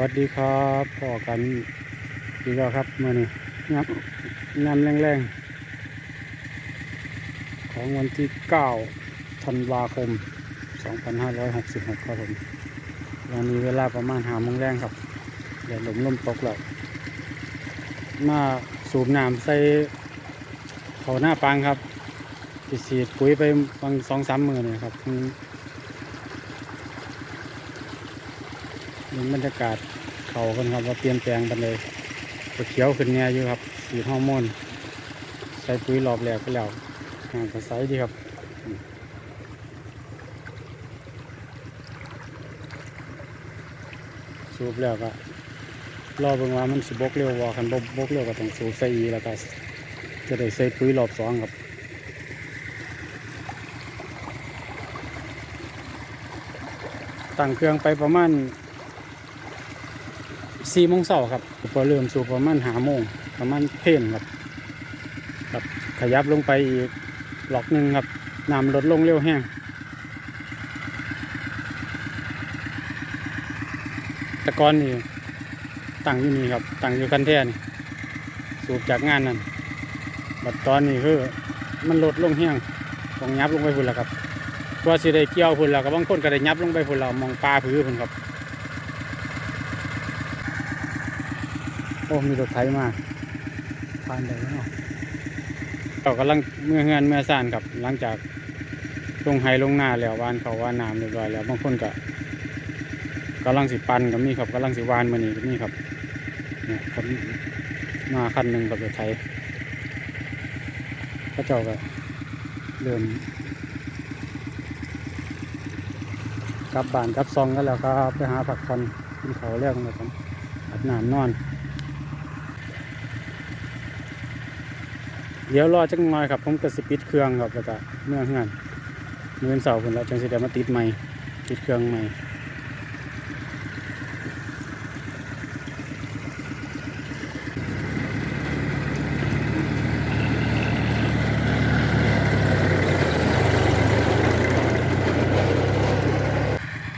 วัสดีครับพอกันอีกแล้วครับมื่อนี้งับงานแรงๆ ของวันที่ 9 ธันวาคม 2566 ครับผมวันนี้เวลาประมาณหาโมงแรงครับเดี๋ยวลมลมตกแล้วมาสูบน้ำใส่เขาหน้าปังครับติสีดปุ๋ยไปบางสองสามมือเนี่ยครับ เห็น บรรยากาศเขากันครับว่าเปลี่ยนแปลงกันเลยก็เขียวขึ้นเนี่ยอยู่ครับสีฮอร์โมนใส่ปุ๋ยรอบแรกไปแล้วหางกับไซดีครับสูบแล้วก็รอเบิ่งว่ามันสิบกเร็วว่าคันบบกเร็วก็ต้องสูบใส่อีแล้วก็จะได้ใส่ปุ๋ยรอบสองครับตั้งเครื่องไปประมาณ สี่โมงเช้าครับพอเริ่มสู่ประมาณหาโมงประมาณเพ่นครับครับขยับลงไปอีกหลอกหนึ่งครับน้ำลดลงเร็วแห้งแตะกอนนี่ตั้งอยู่นี่ครับตั้งอยู่คันแท่นสูบจากงานนั้นบัดตอนนี้คือมันลดลงแห้งต้องยับลงไปพุ่นแล้วครับตัวสิได้เกี่ยวพุ่นแล้วก็บางคนก็ได้ยับลงไปพุ่นแล้วมองปลาผือพุ่นครับ โอ้มีรถไถมาผ่านได้แล้วเนาะเรากำลังเมื่อเฮือนเมื่อซ่านครับหลังจากลงไฮลงหน้าแล้ววานเขาวานน้ำเรียบร้อยแล้วบางคนก็กำลังสิปันก็มีครับกำลังสิวานมานี่ก็มีครับเนี่ยคนมาคันหนึ่งกับรถไถพระเจ้าก็เริ่มกลับบ้านกลับซองกันแล้วครับไปหาผักคอนกินเขาวแล้วกันครับอาบน้ำนอน เดี๋ยวรอจักหน่อยครับ ผมก็สิปิดเครื่องครับแล้วก็เมื่อเฮือนเมื่อวันเสาร์คนแล้วจังสิได้มาติดใหม่ติดเครื่องใหม่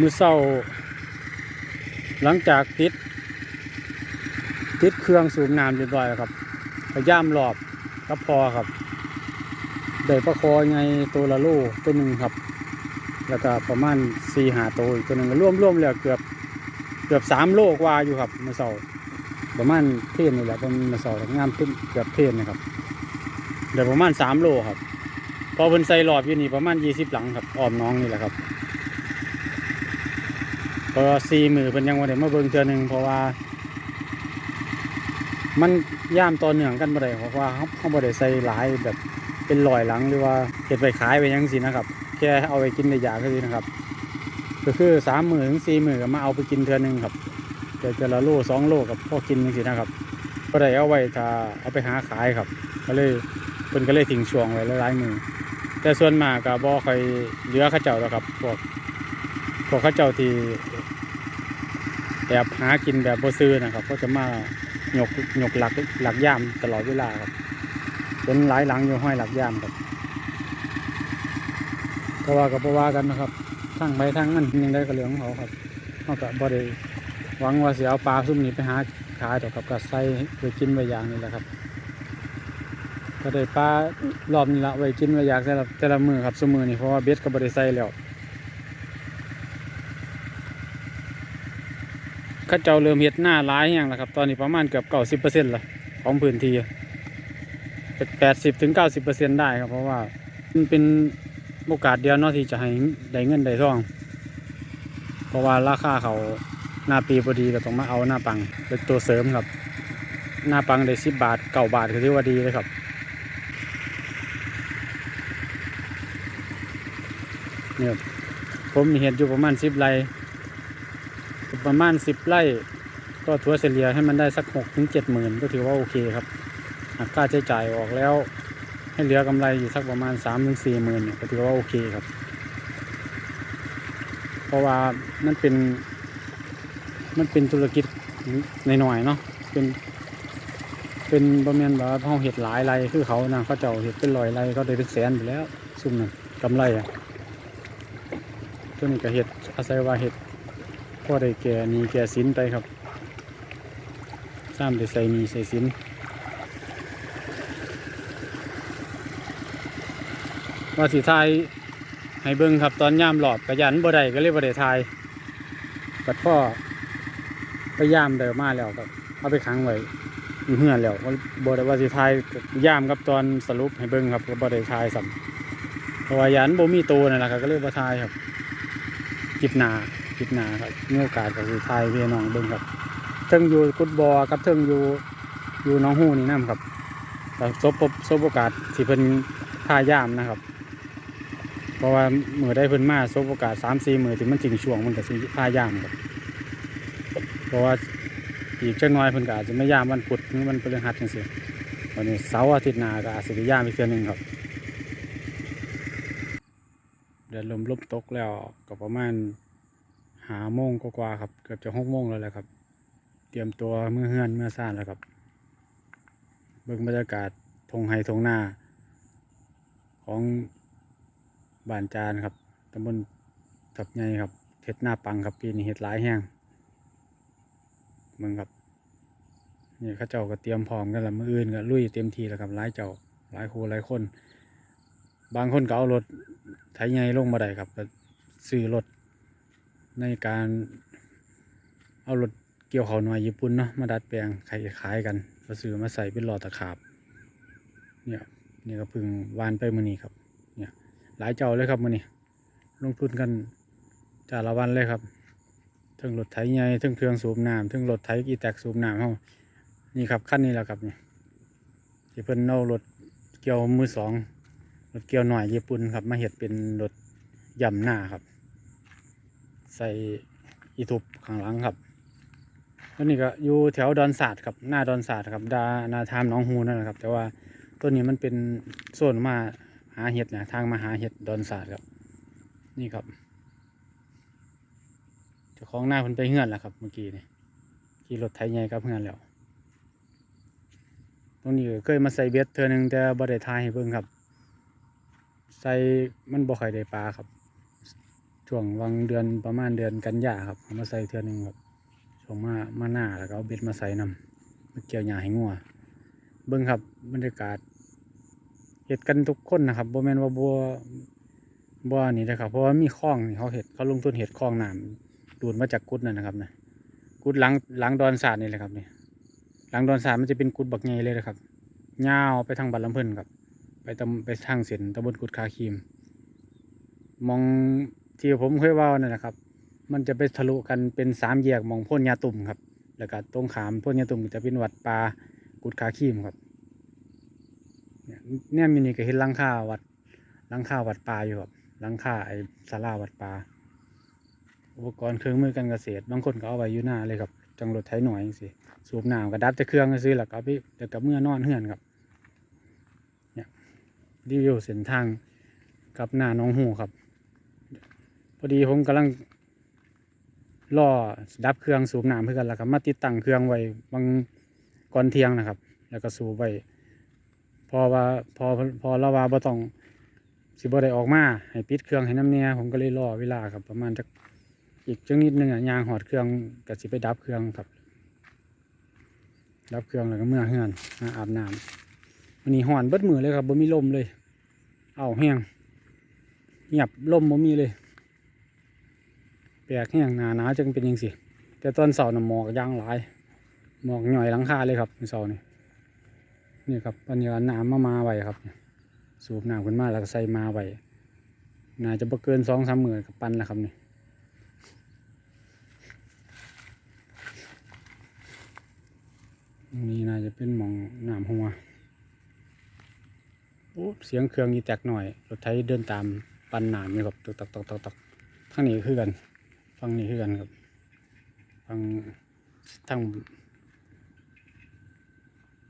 มือเสาร์หลังจากติด ติดเครื่องสูบน้ำเรียบร้อยแล้วครับพยายามรอบ กับพอครับได้ประคอไงตัวละโลตัวหนึ่งครับ แล้วก็ประมาณสี่หาตัวอีกตัวหนึ่งร่วมร่วมแล้วเกือบเกือบสามโลกว่าอยู่ครับมื่อเสาประมาณเทนนี่แหละประมาณเมื่อเสาร์งามขึ้นเกือบเทนนะครับเดี๋ยวประมาณสามโลครับ พอเพิ่นใส่รอบอยู่นี่ประมาณยี่สิบหลังครับออมน้องนี่แหละครับก็สี่มือเพิ่นยังวันเดียวมาเบิ่งเจอหนึ่งเพราะว่า มันย่ามต่อเนื่องกันบ่ได้เพราะว่าเขาเขาบ่ได้ใส่หลายแบบเป็นลอยหลังหรือว่าเก็บไปขายไปยังสินะครับ แค่เอาไปกินในยาก็ดีนะครับ ก็คือสามหมื่นถึงสี่หมื่นก็มาเอาไปกินเทือหนึ่งครับแต่แต่ละโลสองโลกับพ่อกินจังสินะครับก็ได้เอาไว้ถ้าเอาไปหาขายครับ ก็เลยเพิ่นก็เลยทิ้งช่วงไว้หลายมือ แต่ส่วนมากก็บ่ค่อยเหลือเข้าเจ้าแล้วครับพวกพวกข้าเจ้าที่แอบหากินแบบบ่ซื้อนะครับ ก็จะมา หยกหยกหลักหลักย่ามตลอดเวลาครับเป็นหลายหลังอยู่ห้อยหลักย่ามครับก็ว่ากับว่ากันนะครับทั้งไปทั้งนั้นยังได้กระเหลืองเขาครับเขากบ่ได้หวังว่าเสียเอาปลาซุ่มนี้ไปหาขายดอกับก็ใส่ไปกินไว้อย่างนี้แหละครับ ก็ได้ปลารอบนี้ละไว้กินไว้อยากแต่ละแต่ละมือครับซุมือนี่เพราะว่าเบ็ดก็บ่ได้ใส่แล้ว ข้าเจ้าเริ่มเฮ็ดหน้าร้ายอย่างล้วครับ ตอนนี้ประมาณเกือบเก้าสิบเปอร์เซ็นต์ละของพื้นที่แปดสิบถึงเก้าสิบเปอร์เซ็นต์ได้ครับ เพราะว่ามันเป็นโอกาสเดียวเนาะที่จะให้ได้เงินได้ทอง เพราะว่าราคาเขาหน้าปีพอดีก็ต้องมาเอาหน้าปังเป็นตัวเสริมครับ หน้าปังได้สิบบาทเก้าบาทก็ถือว่าดีเลยครับเนี่ยผมเห็นอยู่ประมาณสิบไร่ ประมาณสิบไร่ก็ถัวเฉลี่ยให้มันได้สักหกถึงเจ็ดหมื่นก็ถือว่าโอเคครับหากค่าใช้จ่ายออกแล้ว ให้เหลือกำไรอยู่สักประมาณสามถึงสี่หมื่นก็ถือว่าโอเคครับ เพราะว่ามันเป็น มันเป็นธุรกิจหน่อยๆเนาะเป็นเป็นประมาณแบบว่าเขาเห็ดหลายไรคือเขานะเขาเจ้าเห็ดเป็นร้อยไรเขาได้เป็นแสนไปแล้วซุ่มนั่นกำไรอะตัวนี้ก็เห็ดอาศัยว่าเห็ด อได้แก่หนี้แก่สินไปครับซ้ำได้ใส่หนี้ใส่สินว่าสิทายให้เบิ่งครับตอนย่ามหลอดกระยันบ่ได้ก็เลยกบ่ได้ทายบัดพ่อไปย่ามเดิมมาแล้วก็เอาไปขังไว้อยู่อแล้วบ่ได้ว่าสิทายย่ามกับตอนสรุปให้เบิ่งครับก็บ่ได้ทายซ้ำเพราะว่ายันบ่มีตัวนั่นแหละครับก็เลยกบ่ทายครับคลิปหนา ลิปหน้าครับมีโอกาสก็สิทายพี่น้องเบิ่งครับเทิงอยู่กุดบอกับเทิงอยู่อยู่น้องฮู้นี่นํครับซบซบโอกาสที่เพิ่นพายามนะครับ เพราะว่ามือได้เพิ่นมาซบโอกาสสามสี่มือที่มันจริงช่วงมันก็สิพายามครับเพราะว่าอีกจักหน้อยเพิ่นก็อาจจะไม่ยามวันพุธหรือวันพฤหัสจังซี่วันนี้เสาร์อาทิตย์หน้าก็อาจสิได้ยามอีกเทื่อหนึงครับเดือนลมลบตกแล้วก็ประมาณาโมงกว่าครับ เกือบจะหกโมงแล้วแหละครับ เตรียมตัวเมื่อเฮือนเมื่อซ่านแล้วครับ เบิ่งบรรยากาศทงไฮทงหน้า ของบ้านจานครับตำบลทับใหญ่ครับเห็ดหน้าปังครับปีนี้เห็ดหลายแห้งเมืองครับนี่ข้าเจ้าก็เตรียมพร้อมกันแล้วมืออื่นก็ลุยเต็มทีแล้วครับหลายเจ้าหลายครูหลายคน บางคนก็เอารถไถใหญ่ลงมาได้ครับก็ซื้อรถ ในการเอารถเกี่ยวเขาวหน่อยญี่ปุ่นเนาะมาดัดแปลงขายขายกันก็ซื้อมาใส่เป็นหลอดตะขาบเนี่ยเนี่ยก็เพึ่งวานไปมือนี้ครับเนี่ยหลายเจ้าเลยครับมือนี้ลงทุนกันจาละวันเลยครับถึงรถไถใหญ่ถึงเครื่องสูบน้ำถึงรถไถอีแตกสูบน้ำเฮานี่ครับขั้นนี้แหละครับเนี่ยที่เพิ่นเอารถเกี่ยวมือสองรถเกี่ยวหน่อยญี่ปุ่นครับ มาเห็ดเป็นรถย่ำหน้าครับ ใส่อีทุบข้างหลังครับแล้วนี่ก็อยู่แถวดอนศาสตร์ครับหน้าดอนศาสตร์ครับดานาทามน้องฮูนั่นแหละครับ แต่ว่าตัวนี้มันเป็นโซนมาหาเห็ดนะทางมาหาเห็ดดอนศาสตร์ครับ นี่ครับเจ้าของหน้าเพิ่นไปเฮือนแล้วครับ เมื่อกี้นี่ขี่รถไถใหญ่กับเฮือนแล้วตรงนี้เคยมาใส่เบ็ดเทื่อหนึ่งแต่บ่ได้ทายให้เบิ่งครับ ใส่มันบ่ค่อยได้ปลาครับ ช่วงวังเดือนประมาณเดือนกันยาครับเอามาใส่เทื่อหนึงครับช่วงมามาหน้าแล้วก็เอาเบ็ดมาใส่นำมาเกี่ยวหญ้าให้งัวเบิ่งครับบรรยากาศเฮ็ดกันทุกคนนะครับโบแมนว่าบัวบัวนี่นะครับ เพราะว่ามีคลองเขาเฮ็ดเขาลงทุนเฮ็ดคลองน้ำดูดมาจากกุดนั่นนะครับนะกุดหลังหลังดอนสาดนี่แหละครับนี่หลังดอนสาดมันจะเป็นกุดบักใหญ่เลยนะครับยาวไปทางบัดลำเพิ่นครับ ไปตำไปทางเส้นตำบลกุดคาคีม มอง ที่ผมเคยว่านั่นแหละครับ มันจะไปทะลุกันเป็นสามแยกมองพ่นยาตุ่มครับ แล้วก็ตรงขามพ่นยาตุ่มจะเป็นวัดปลากุดคาคีมครับเนี่ยเนี่ยมินี่ก็เห็นลังคาวัดลังคาวัดปลาอยู่ครับลังคาไอ้ศาลาวัดปลาอุปกรณ์เครื่องมือการเกษตร บางคนก็เอาไว้อยู่หน้าเลยครับ จังรถไถหน่อยสิสูบน้ำกระดับแต่เครื่องก็ซื้อแล้วก็เอาไปเดี๋ยวกับเมื่อนอนเฮือนครับเนี่ยรีวิวเส้นทางกับหน้าน้องหูครับ พอดีผมกำลังล่อดับเครื่องสูบน้ำเพื่อกันแล้วครับมาติดตั้งเครื่องไว้บางก่อนเที่ยงนะครับ แล้วก็สูบไว้พอว่าพอพอเราว่าบ่ต้องสิบ่ได้ออกมาให้ปิดเครื่องให้น้ำเนี่ยผมก็เลยรอเวลาครับ ประมาณจักอีกจังนิดนึงอะยางหอดเครื่องก็สิไปดับเครื่องครับ ดับเครื่องแล้วก็เมื่อเฮือนมาอาบน้ำวันนี้ห่อนเบิดมือเลยครับบ่มีลมเลย เอาแห้งเงียบลมบ่มีเลย แปลกแห้งหนาหนาจังเป็นยังสิแต่ตอนเสาร์น่ะหมอกยางหลายหมอกหน่อยหลังคาเลยครับในเสาร์นี่นี่ครับปัญญาน้ำมามาไว้ครับ สูบน้ำขึ้นมาแล้วก็ใส่มาไว้น่าจะบ่เกินสองสามหมื่นกับปันแล้วครับนี่ตรงนี้น่าจะเป็นหมองน้ำหัวโอ้เสียงเครื่องนี่แตกหน่อยรถไถเดินตามปันน้ำนี่ครับตกตกตกตกตกทางนี้คือกัน ฟังนี้คือกันครับฟังทาง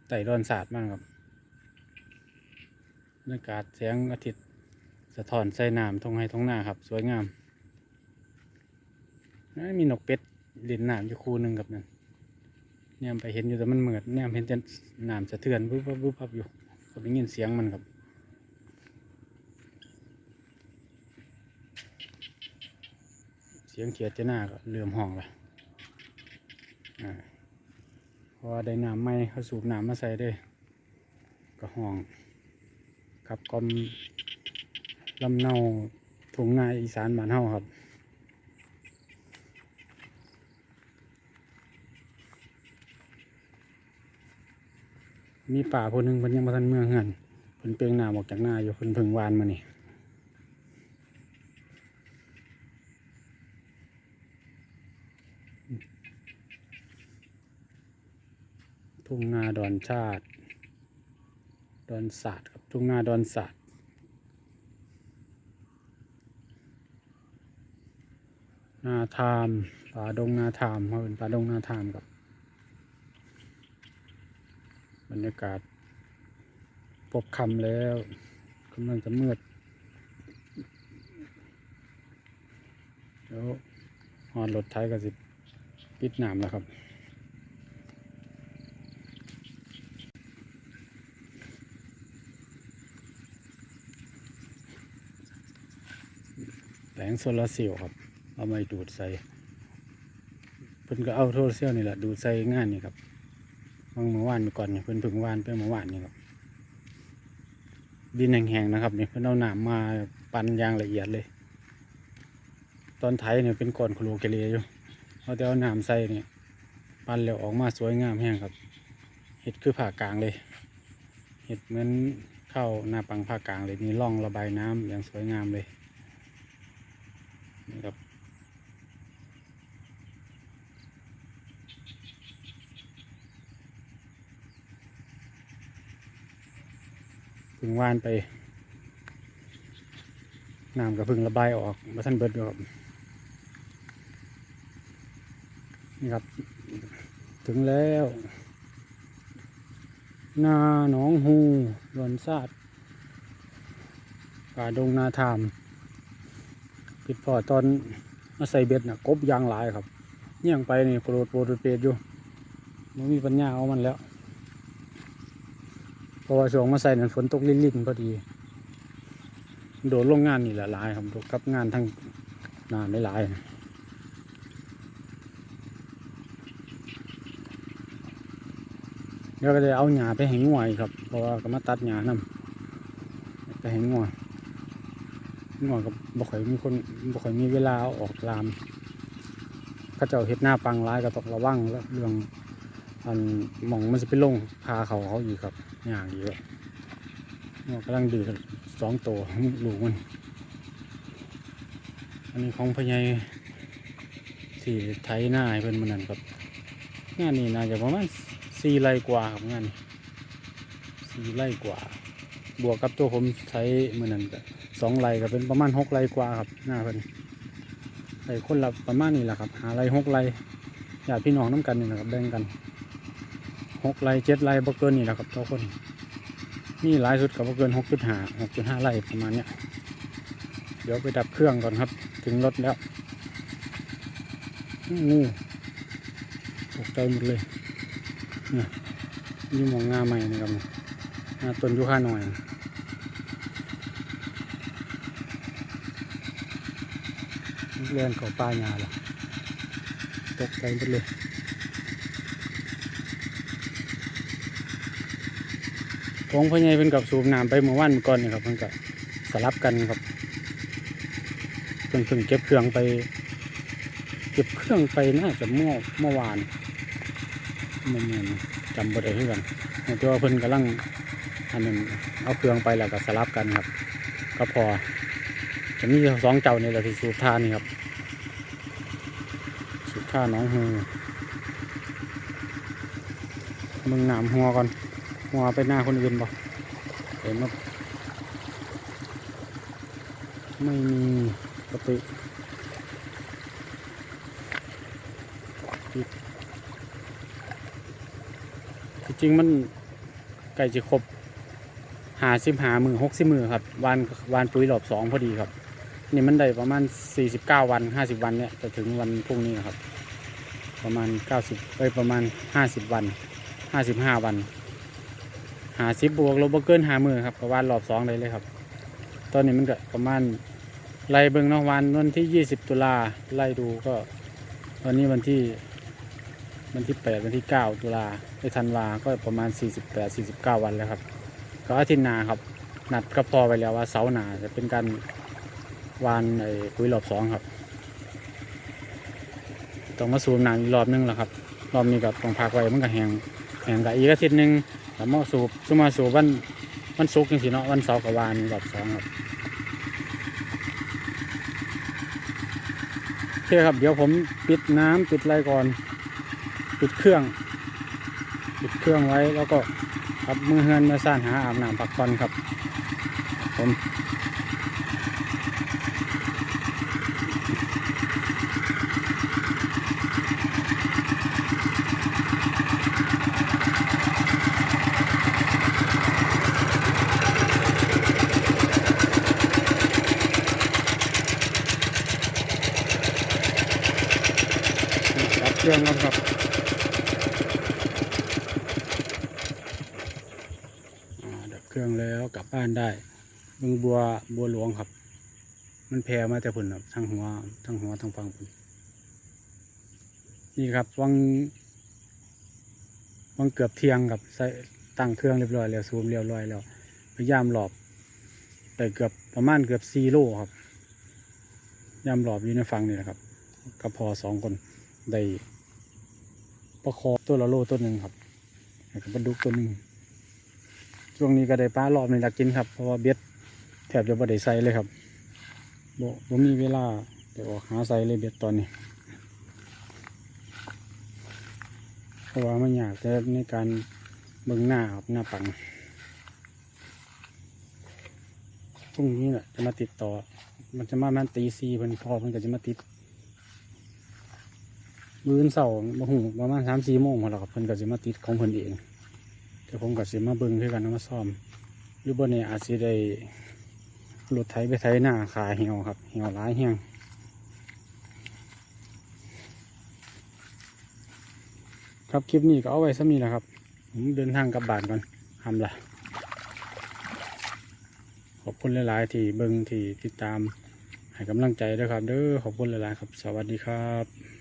ไต่ดอนศาสตร์มากครับบรรยากาศแสงอาทิตย์สะท้อนใส่น้ำทงให้ทงหน้าครับ สวยงามน่มีนกเป็ดเล่นน้ำอยู่คู่หนึ่งกับนั่นเนี่ยไปเห็นอยู่แต่มันเหมือดเนี่ยเห็นแต่น้ำสะเทือนวุบวับวุบวับอยู่ก็ได้ยินเสียงมันครับ สียงเขียดเจ้าหน้าก็เลื่อมห้องละอ่าเพราะว่าได้น้ำไม่เขาสูบน้ำมาใส่ด้ก็ห้องครับกอมลำเนาถุงนาอีสานบ้านเฮาครับมีป่าคนหนึ่งเพิ่นยังบ่ทันเมืองเฮือนเพิ่นเปลงน้ำออกจากนาอยู่เพิ่นเพิ่งหวานมานี่ ทุ่งนาดอนชาติ ดอนศาสตร์ครับทุ่งนาดอนศาสตร์นาทามป่าดงนาทามเขาเป็นป่าดงนาทามครับบรรยากาศพบคำแล้วกำลังจะมืดเดี๋ยวหอดรถไทยก็สิปิดน้ำแล้วครับ แผ งโซลาเซลล์ครับ เอามาดูดใส่เพิ่นก็เอาโซลาร์เซลล์นี่แหละดูดใส่งานนี่ครับบางเมื่อวานก่อนเนี่ยเพิ่นเพึ่งวานไปเมื่อวานนี่ครับดินแห้งๆนะครับเนี่ยเพิ่นเอาหนามมาปั่นอยางละเอียดเลย ตอนไถเนี่ยเป็นก้อนโคโลเกเลอยู่เอาแต่เอาหนามใส่เนี่ยปั่นแล้วออกมาสวยงามแห้งครับเห็ดคือผ่ากลางเลยเห็ดเหมือนเข้าหน้าปังผ่ากลางเลยมีร่องระบายน้ำอย่างสวยงามเลย นี่ครับ พึ่งวานไปน้ำกับพึ่งระบายออกมาท่านเบิดอยู่ครับนี่ครับ ถึงแล้วนาหนองฮูดอนซาดป่าดงนาทาม ปิดพอตอนมาใส่เบ็ดนะกบยางหลายครับเยี่ยงไปนี่โปรดโปรดเปรดอยู่มันมีปัญญาเอามันแล้วเพราะว่าช่วงมาใส่นั้นฝนตกลิ่นๆพอดี โดดลงงานนี่แหละหลายครับโดดกับงานทั้งนานไม่หลายเดี๋ยวก็จะเอาหญ้าไปให้งัวอีกครับ เพราะว่าก็มาตัดหญ้านำไปให้งัว งัวก็บ่ค่อยมีคนบ่ค่อยมีเวลาออกลามเขาเจ้าเฮ็ดหน้าปังร้ายก็ต้องระวังแล้วเรื่องอันหมองมันจะไปลงพาเขาเขาอีกครับอย่างเยอะกำลังดื้อสองตัวลูกมัน อันนี้ของพญายที่ไถหน้าเพิ่นมันนั่นครับงานนี้น่าจะประมาณสี่ไร่กว่าครับงานนี้สี่ไร่กว่า บวกกับตัวผมใช้มือนั่นก็สองไรก็เป็นประมาณหกไรกว่าครับหน้าเพิ่นไร่คนละประมาณนี้แหละครับ หาไรหกไร่ญาติพี่น้องน้ำกันนี่นะครับแบ่งกันหกไรเจ็ดไร่บ่เกินนี่แหละครับทุกคนนี่หลายสุดก็บ่เกินหกจุดห้าหกจุดห้าไรประมาณเนี้ยเดี๋ยวไปดับเครื่องก่อนครับ ถึงรถแล้วงูตกใจหมดเลยเนี่ยยี่มองงาใหม่นะครับงาต้นยุค่าหน่อย เล่นเขาป้ายาหรอตกใจหมดเลยของพ่อใหญ่เป็นกับสูบน้ำไปเมื่อวานเมื่อก่อนนี่ครับมันก็สลับกันครับเพิ่งเพิ่งเก็บเครื่องไป เก็บเครื่องไปน่าจะเมื่อเมื่อวานมื่เมื่อจำบ่ได้คือกันแต่ว่าเพิ่นกำลังอันนั้นเอาเครื่องไปแล้วก็สลับกันครับ ก็พอจะมีสองเจ้านี่แหละที่สูบท่านี่ครับ สูบท่าน้องฮือมึงหน้ำหัวก่อน หัวไปหน้าคนอื่นบ่เห็นมั้ไม่มีปกติปิดที่จริงมันใกล้จะครบหาสิบหามือหกสิบมือครับวานวานปุ๋ยรอบสองพอดีครับ นี่มันได้ประมาณสี่สิบเก้าวันห้าสิบวันเนี่ยจะถึงวันพรุ่งนี้ครับ ประมาณเก้าสิบเอ้ยประมาณห้าสิบวันห้าสิบห้าวันหาสิบบวกลบเกินหามือครับประวานรอบสองเลยเลยครับ ตอนนี้มันก็ประมาณไล่เบิงนาะวันวันที่ยี่สิบตุลาไล่ดูก็วันนี้วันที่วันที่แปดวันที่เก้าตุลาไปธันวาก็ประมาณสี่สิบแปดสี่สิบเก้าวันแล้วครับก็อาทิตย์หนาครับนัดก็พอไปแล้วว่าเสาหนาจะเป็นการวานไอ้ปุ๋ยรอบสองครับ ต้องมาสูบน้ำอีกรอบนึงแล้วครับ รอบนี้ก็ต้องพักไว้มันก็แห้งแห้งกับอีกอาทิตย์หนึงแล้วมาสูบซุมาสูบวันวันศุกร์จังสิเนาะวันเสาร์กับวานรอบสองครับโอเคครับ เดี๋ยวผมปิดน้ำปิดไรก่อน ปิดเครื่อง ปิดเครื่องไว้แล้วก็ครับมือเฮือนมาสร้างหาอาบน้ำพักผ่อนครับ ผม เครื่องแล้วครับอ่าดับเครื่องแล้วกลับบ้านได้บึงบัวบัวหลวงครับ มันแพร่มาแต่พุ่นครับทั้งหัวทั้งหัวทั้งฟังพุ่นนี่ครับวังวังเกือบเที่ยงครับใส่ตั้งเครื่องเรียบร้อยแล้วซูมเรียบร้อยแล้วพยายามหลอบแต่เกือบประมาณเกือบซีโร่ครับยามหลอบอยู่ในฟังนี่แหละครับก็พอสองคนได้ ประคอตัวละโลตัวหนึ่งครับแล้วก็ปลาดุกตัวหนึ่งช่วงนี้ก็ได้ปลารอบในลักกินครับ เพราะว่าเบ็ดแทบจะบ่ได้ใส่เลยครับบ่บ่มีเวลาไปออกหาใส่เลยเบ็ดตอนนี้เพราะว่ามันยากแต่ในการเบิ่งหน้าครับหน้าปังพรุ่งนี้แหละจะมาติดต่อ มันจะมาแม่นตีซีเพิ่นพอเพิ่นก็จะมาติด มื้อเสาร์มาหูประมาณสามสี่โมงพอแล้วครับเพิ่นก็สิมาติดของเพิ่นเองแต่ผมก็สิมาเบิ่งคือกันมาซ่อมหรือบ่เนี่ยอาจสิได้รถไถไปไถหน้าขาเหี่ยวครับเหี่ยวหลายแห้งครับคลิปนี้ก็เอาไว้ซ้ำนี้แหละครับ ผมเดินทางกลับบ้านก่อนทำละขอบคุณหลาย ๆ ที่เบิ่งที่ติดตามให้กำลังใจด้วยครับ เด้อขอบคุณหลาย ๆ ครับ สวัสดีครับ